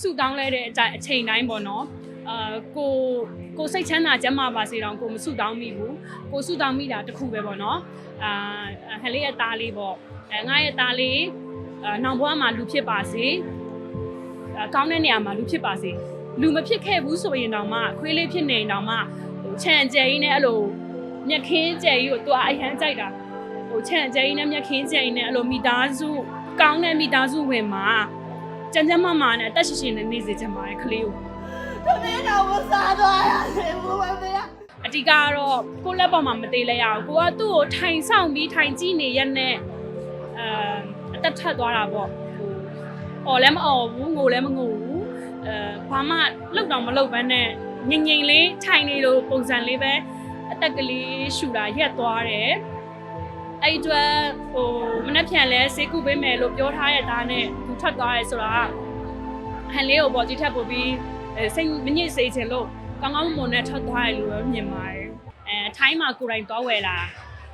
ဆူတောင်းလဲတဲ့အချိန်အချိန်တိုင်းပေါ့နော်အာကိုကိုစိတ်ချမ်းသာကျန်းမာပါစေတော့ကိုမဆူတောင်းမိဘူးကိုဆူတောင်းမိတာတစ်ခုပဲပေါ့နော်အာဟန်လေးရဲ့သားလေးပေါ့အဲငါရဲ့သားလေးအာနောင်ဘွားမှာလူဖြစ်ပါစေအာကောင်းတဲ့နေရာမှာလူဖြစ်ပါစေလူမဖြစ်ခဲ့ဘူးဆိုရင်တောင်မှခွေးလေးဖြစ်နေရင်တောင်မှဟိုချန်ကျဲကြီးနဲ့အဲ့လိုမျက်ခင်းကျဲကြီးကိုသူကအရန်ကြိုက်တာဟိုချန်ကျဲကြီးနဲ့မျက်ခင်းကျဲကြီးနဲ့အဲ့လိုမိသားစုကောင်းတဲ့မိသားစုဝင်မှာ ကြမ်းကြမ်းမမာနဲ့အသက်ရှင်ရှင်နဲ့နေစေချင်ပါတယ်ကလေးကိုသမီးတော်ကိုစားသွားရတယ်ဘုရားမေရအတိကတော့ကိုယ့်လက်ပေါ်မှာမသေးလဲရအောင်ကိုကသူ့ကိုထိုင်ဆောင်ပြီးထိုင်ကြည့်နေရက်နဲ့အဲအသက်ထက်သွားတာပေါ့ဟိုအော်လည်းမအော်ဘူးငိုလည်းမငိုဘူးအဲဘာမှလောက်တော့မလောက်ဘဲနဲ့ငိမ့်ငိမ့်လေးထိုင်နေလို့ပုံစံလေးပဲအသက်ကလေးရှူတာရက်သွားတယ်အဲ့ဒီအတွက်ဟိုမနှက်ဖြန်လဲဈေးကုပေးမယ်လို့ပြောထားတဲ့သားနဲ့သူ ထွက်သွားရဲဆိုတာဟန်လေးကိုပေါ်ကြည့်ထပ်ပို့ပြီးအဲစိတ်မညစ်စေချင်လို့ကောင်းကောင်းမွန်မွန်နဲ့ထွက်သွားရလို့ပဲမြင်ပါတယ်အဲထိုင်းမှာကိုယ်တိုင်သွားဝယ်လာ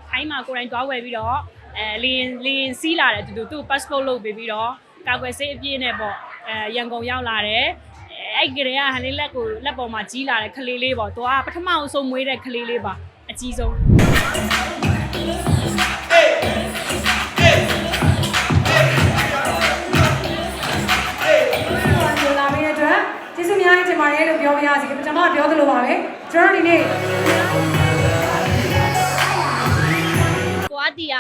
ထိုင်းမှာကိုယ်တိုင်သွားဝယ်ပြီးတော့အဲလင်းလင်းစီးလာတယ်သူသူသူ့ passport လုပ်ပေးပြီးတော့ကာကွယ်ဆေးအပြည့်နဲ့ပေါ့အဲရန်ကုန်ရောက်လာတယ်အဲ့ကလေးကဟန်လေးလက်ကိုလက်ပေါ်မှာကြီးလာတဲ့ကလေးလေးပေါ့သူကပထမအဆုံးမွေးတဲ့ကလေးလေးပါအကြီးဆုံး ပါတယ်လို့ပြောပြရစီပထမပြောသလိုပါပဲကျွန်တော်ဒီနေ့ကိုအတီက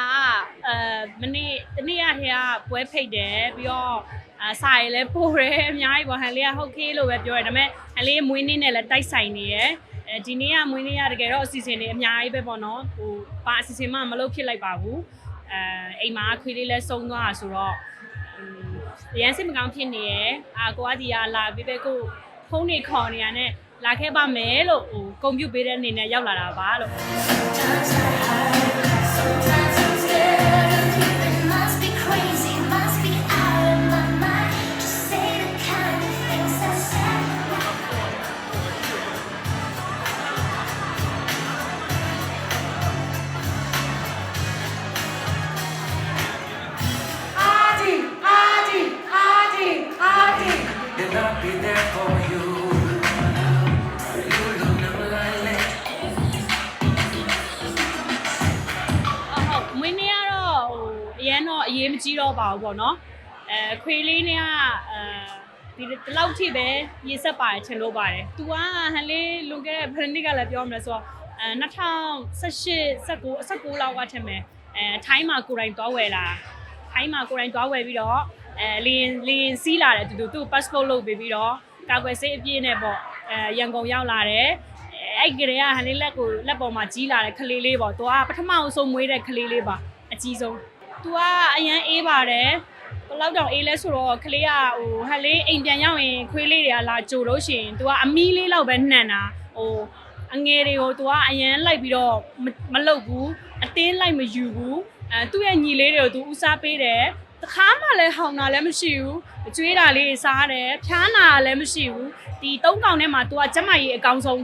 အဲမနေ့တနေ့ရဟဲကပွဲဖိတ်တယ်ပြီးတော့အစာရည်လည်းပို့တယ်အများကြီးပေါ့ဟန်လေးကဟုတ်ကေးလို့ပဲပြောတယ်ဒါပေမဲ့ဟန်လေးမွေးနေ့နဲ့လည်းတိုက်ဆိုင်နေရယ်အဲဒီနေ့ကမွေးနေ့ရတကယ်တော့အစီအစဉ်တွေအများကြီးပဲပေါ့နော်ဟိုဘာအစီအစဉ်မှမလုပ်ဖြစ်လိုက်ပါဘူးအဲအိမ်မှာခွေးလေးလည်းစုံသွားတာဆိုတော့အရန်စိတ်မကောင်းဖြစ်နေရယ်အာကိုအတီကလာပြီးပဲကို ဖုန်းနေခေါ်နေရတဲ့လာခဲ့ပါမယ်လို့ဟိုကွန်ပျူတာပေးတဲ့အနေနဲ့ရောက်လာတာပါလို့ ရန်တော့အရေးမကြီးတော့ပါဘူးပေါ့နော်အဲခွေးလေးနဲ့ကအဲဒီဒီလောက်ထိပဲရေဆက်ပါတယ်ချင်လို့ပါတယ်။ तू ကဟန်လေးလွန်ခဲ့တဲ့ဖရနစ်ကလည်းပြောမှလဲဆိုတော့အဲ2018 19 19လောက်ကထင်မယ်အဲထိုင်းမှာကိုယ်တိုင်သွားဝယ်လာထိုင်းမှာကိုယ်တိုင်သွားဝယ်ပြီးတော့အဲလင်းလင်းစီးလာတယ်သူသူသူ့ passport လုပ်ပေးပြီးတော့ကာကွယ်ဆေးအပြည့်နဲ့ပေါ့အဲရန်ကုန်ရောက်လာတယ်အဲ့ကလေးကဟန်လေးလက်ကိုလက်ပေါ်မှာကြီးလာတဲ့ကလေးလေးပေါ့။ तू ကပထမအဆုံးမွေးတဲ့ကလေးလေးပါအကြီးဆုံး။ तू ကအရန်အေးပါတယ်။ဘယ်လောက်တောင်အေးလဲဆိုတော့ကလေးကဟိုဟန်လေးအိမ်ပြန်ရောက်ရင်ခွေးလေးတွေကလာကြိုလို့ရှိရင် तू ကအမီးလေးလောက်ပဲနှံတာ။ဟိုအငယ်တွေကို तू ကအရန်လိုက်ပြီးတော့မမလုတ်ဘူး။အသေးလိုက်မယူဘူး။အဲသူ့ရဲ့ညီလေးတွေကို तू ဦးစားပေးတယ်။တခါမှလည်းဟောင်တာလည်းမရှိဘူး။အကျွေးတာလေးတွေစားတယ်။ဖျားနာလည်းမရှိဘူး။ဒီသုံးကောင်ထဲမှာ तू ကကျမကြီးအကောင်ဆုံး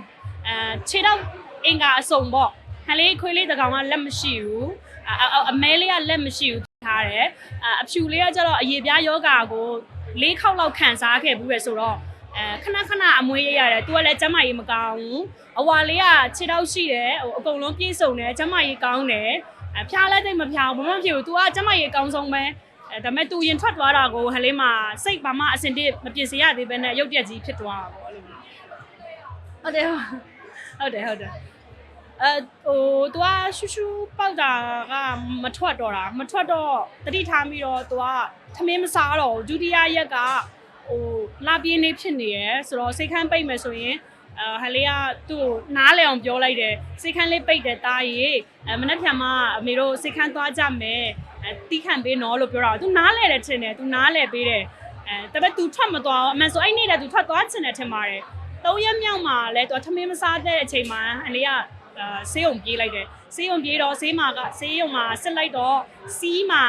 အဲခြေတော့အင်္ဂါအစုံပေါ့ဟန်လေးခွေးလေးတကောင်ကလက်မရှိဘူး အအအမဲလေးကလက်မရှိဘူးထားတယ်အအဖြူလေးကကျတော့အရေပြားယောဂါကို၄ခေါက်လောက်ခံစားခဲ့ဘူးပဲဆိုတော့အဲခဏခဏအမွေးရရတယ်သူကလည်းကျမကြီးမကောင်းဘူးအဝါလေးကခြေတော့ရှိတယ်ဟိုအကုန်လုံးပြည့်စုံတယ်ကျမကြီးကောင်းတယ်အဖျားလည်းတိတ်မဖျားဘူးဘာမှမဖြစ်ဘူး तू ကကျမကြီးအကောင်းဆုံးပဲအဲဒါပေမဲ့ तू ရင်ထွက်သွားတာကိုဟန်လေးမှာစိတ်ဘာမှအစင်တည်းမပြည့်စရသေးပဲနဲ့ရုပ်ပြက်ကြီးဖြစ်သွားတာပေါ့အဲ့လိုမျိုးဟုတ်တယ်ဟုတ်တယ်ဟုတ်တယ် အဲဟို तू ကရှူရှူပေါက်တာကမထွက်တော့တာမထွက်တော့တတိထားပြီးတော့ तू ကထမင်းမစားတော့ဘူးဒုတိယရက်ကဟိုလာပြင်းနေဖြစ်နေရယ်ဆိုတော့စိတ်ခမ်းပိတ်မယ်ဆိုရင်အဲဟန်လေးကသူ့ကိုနားလဲအောင်ပြောလိုက်တယ်စိတ်ခမ်းလေးပိတ်တယ်တားရေအဲမနေ့ဖြန်မှအမေတို့စိတ်ခမ်းသွားကြမယ်အဲတီးခံပေးနော်လို့ပြောတာ तू နားလဲတယ်ထင်တယ် तू နားလဲပေးတယ်အဲဒါပေမဲ့ तू ထွက်မသွားဘူးအမှန်ဆိုအဲ့နေ့တည်း तू ထွက်သွားချင်တယ်ထင်ပါတယ်သုံးရက်မြောက်မှာလဲ तू ထမင်းမစားတဲ့အချိန်မှာအန်လေးက အာ ဆေးရုံပြေးလိုက်တယ်ဆေးရုံပြေးတော့ဆေးမာကဆေးရုံမှာစစ်လိုက်တော့စီးမာ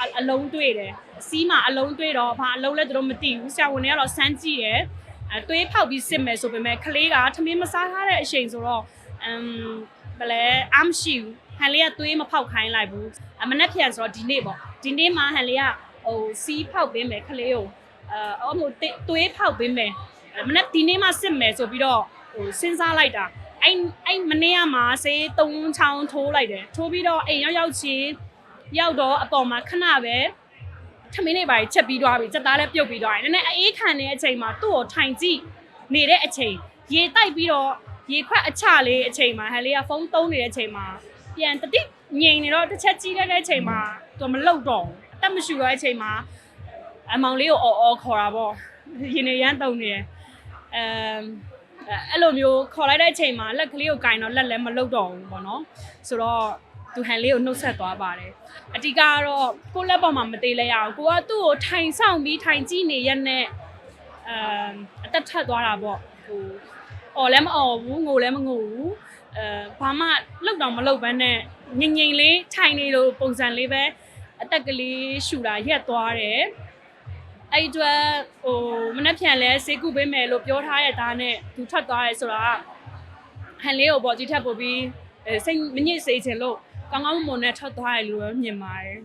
အအလုံးတွေ့တယ်စီးမာအလုံးတွေ့တော့ဘာအလုံးလဲသူတို့မသိဘူးဆရာဝန်တွေကတော့စမ်းကြည့်ရယ်အဲသွေးဖောက်ပြီးစစ်မယ်ဆိုပေမဲ့ကလေးကထမင်းမစားထားတဲ့အချိန်ဆိုတော့အမ်ဘယ်လဲအမ်းရှိဘူးဟန်လေးကသွေးမဖောက်ခိုင်းလိုက်ဘူးအမနဲ့ပြန်ဆိုတော့ဒီနေ့ပေါ့ဒီနေ့မှာဟန်လေးကဟိုစီးဖောက်ပေးမယ်ကလေးကိုအအော်မို့သွေးဖောက်ပေးမယ်မနေ့ဒီနေ့မှစစ်မယ်ဆိုပြီးတော့ဟိုစဉ်းစားလိုက်တာ အဲ့အဲ့မနေ့ကမှဆေးသုံးချောင်းထိုးလိုက်တယ်ထိုးပြီးတော့အိမ်ရောက်ရောက်ချင်းရောက်တော့အပေါ်မှာခဏပဲထမင်းတွေပါချက်ပြီးသွားပြီစက်သားလည်းပြုတ်ပြီးသွားတယ်နည်းနည်းအေးခံနေတဲ့အချိန်မှာသူ့ကိုထိုင်ကြည့်နေတဲ့အချိန်ရေတိုက်ပြီးတော့ရေခွက်အချလေးအချိန်မှာဟန်လေးကဖုန်းသုံးနေတဲ့အချိန်မှာပြန်တတိငြိမ်နေတော့တစ်ချက်ကြီးတဲ့အချိန်မှာသူမလုံတော့ဘူးအသက်မရှူတော့တဲ့အချိန်မှာအမောင်လေးကိုအော်အော်ခေါ်တာပေါ့ရင်နေရမ်းတုံနေတယ်အမ် အဲ့လိုမျိုးခေါ်လိုက်တဲ့အချိန်မှာလက်ကလေးကိုကင်တော့လက်လည်းမလုံတော့ဘူးပေါ့နော်ဆိုတော့သူဟန်လေးကိုနှုတ်ဆက်သွားပါတယ်အတိကတော့ကိုယ့်လက်ပေါ်မှာမသေးလဲရအောင်ကိုကသူ့ကိုထိုင်ဆောင်ပြီးထိုင်ကြည့်နေရက်နဲ့အမ်အသက်ထက်သွားတာပေါ့ဟိုအော်လည်းမအော်ဘူးငိုလည်းမငိုဘူးအဲဘာမှလောက်တော့မလောက်ဘဲနဲ့ငိမ့်ငိမ့်လေးထိုင်နေလို့ပုံစံလေးပဲအသက်ကလေးရှူတာရက်သွားတယ် အဲ့ဒီအတွက်ဟိုမနှက်ဖြန်လဲစေကုပေးမယ်လို့ပြောထားရတာနဲ့သူထွက်သွားရဲဆိုတာကဟန်လေးကိုပေါ်ကြီးထပ်ပို့ပြီးအဲစိတ်မညစ်စေချင်လို့ကောင်းကောင်းမွန်မွန်နဲ့ထွက်သွားရလို့ပဲမြင်ပါတယ်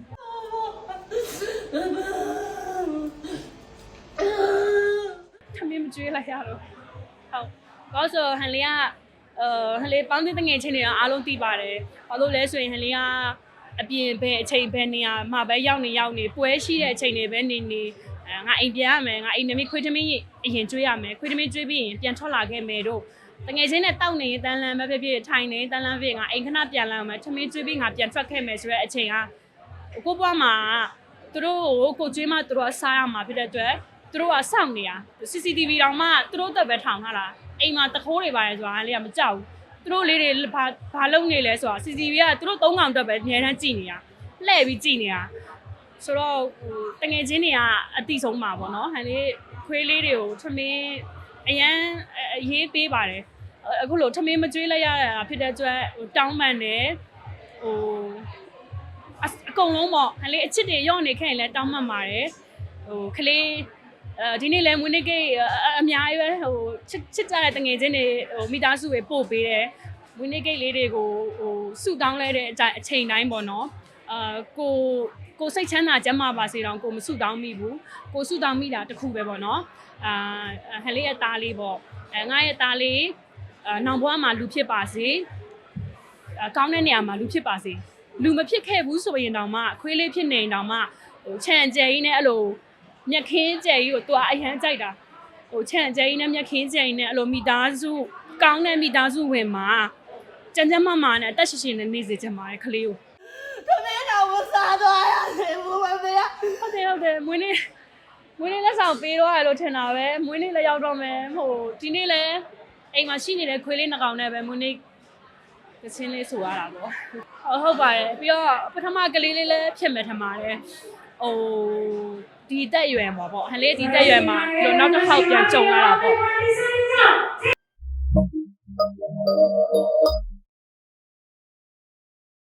ထမင်းမကျွေးလိုက်ရတော့ဟုတ်ဘာလို့ဆိုဟန်လေးကအဲဟန်လေးပေါင်းသင်းတငယ်ချင်းတွေအားလုံးသိပါတယ်ဘာလို့လဲဆိုရင်ဟန်လေးကအပြင်ဘယ်အချိန်ဘယ်နေရာမှာပဲရောက်နေရောက်နေပွဲရှိတဲ့အချိန်တွေပဲနေနေ အဲငါအိမ်ပြန်ရမယ်ငါအိမ်နမီခွေးသမီးအရင်ကျွေးရမယ်ခွေးသမီးကျွေးပြီးရင်ပြန်ထွက်လာခဲ့မယ်တို့တငယ်ချင်းနဲ့တောက်နေရင်တန်းလန်းပဲဖြစ်ဖြစ်ထိုင်နေတန်းလန်းဖြစ်ငါအိမ်ခဏပြန်လာမယ်ထမင်းကျွေးပြီးငါပြန်ထွက်ခဲ့မယ်ဆိုတဲ့အချိန်ကကိုဘွားမှာသူတို့ကိုကိုကျွေးမှသူတို့ကစားရမှာဖြစ်တဲ့အတွက်သူတို့ကစောင့်နေတာ CCTV တောင်မှသူတို့တက်ပဲထောင်ထားတာအိမ်မှာတခိုးတွေပါတယ်ဆိုတာလည်းကမကြောက်ဘူးသူတို့လေးတွေဘာဘာလုပ်နေလဲဆိုတာ CCTV ကသူတို့သုံးကောင်တက်ပဲအများတန်းကြည့်နေတာလှည့်ပြီးကြည့်နေတာ ဆိုတော့ဟိုတငယ်ချင်းတွေကအတိဆုံးမှာပေါ့နော်ဟန်လေးခွေးလေးတွေကိုထမင်းအရန်အရေးပေးပါတယ်အခုလိုထမင်းမကျွေးလိုက်ရတာဖြစ်တဲ့အတွက်ဟိုတောင်းပန်တယ်ဟိုအစအကုန်လုံးပေါ့ဟန်လေးအချစ်တွေရော့နေခဲ့ရင်လည်းတောင်းပန်ပါတယ်ဟိုကလေးအဲဒီနေ့လဲမွေးနေ့ကိတ်အများကြီးပဲဟိုချစ်ချစ်ကြတဲ့တငယ်ချင်းတွေဟိုမိသားစုတွေပို့ပေးတယ်မွေးနေ့ကိတ်လေးတွေကိုဟိုစုတောင်းလဲတဲ့အချိန်အချိန်တိုင်းပေါ့နော် အာကိုကိုစိတ်ချမ်းသာကျန်းမာပါစေတော့ကိုမစုတောင်းမိဘူးကိုစုတောင်းမိတာတခုပဲပေါ့နော်အာဟန်လေးရဲ့သားလေးပေါ့အဲငါရဲ့သားလေးအာနောင်ဘွားမှာလူဖြစ်ပါစေအာကောင်းတဲ့နေရာမှာလူဖြစ်ပါစေလူမဖြစ်ခဲ့ဘူးဆိုရင်တောင်မှခွေးလေးဖြစ်နေရင်တောင်မှဟိုခြံကျဲကြီးနဲ့အဲ့လိုမြက်ခင်းကျယ်ကြီးကိုသူကအရန်ကြိုက်တာဟိုချန်ကျယ်ကြီးနဲ့မြက်ခင်းကျယ်ကြီးနဲ့အဲ့လိုမိသားစုကောင်းတဲ့မိသားစုဝင်မှာကြမ်းကြမ်းမမာနဲ့အသက်ရှင်ရှင်နဲ့နေစေချင်ပါတယ်ကလေးကိုထမ င်းတော်ကိုစားသွားရတယ်ဘုမမေရဟုတ်တယ်ဟုတ်တယ်မွေးနေ့မွေးနေ့လက်ဆောင်ပေးတော့ရလို့ထင်တာပဲမွေးနေ့လည်းရောက်တော့မယ်ဟိုဒီနေ့လည်းအိမ်မှာရှိနေတဲ့ခွေးလေးနှစ်ကောင်နဲ့ပဲမွေးနေ့ကချင်းလေးဆိုရတာပေါ့ဟုတ်ဟုတ်ပါတယ်ပြီးတော့ပထမကလေးလေးလည်းဖြစ်မယ်ထင်ပါတယ်ဟိုဒီတက်ရွယ်မှာပေါ့ဟန်လေးဒီတက်ရွယ်မှာဒီလိုနောက်တစ်ခေါက်ပြန်ကြုံရတာပေါ့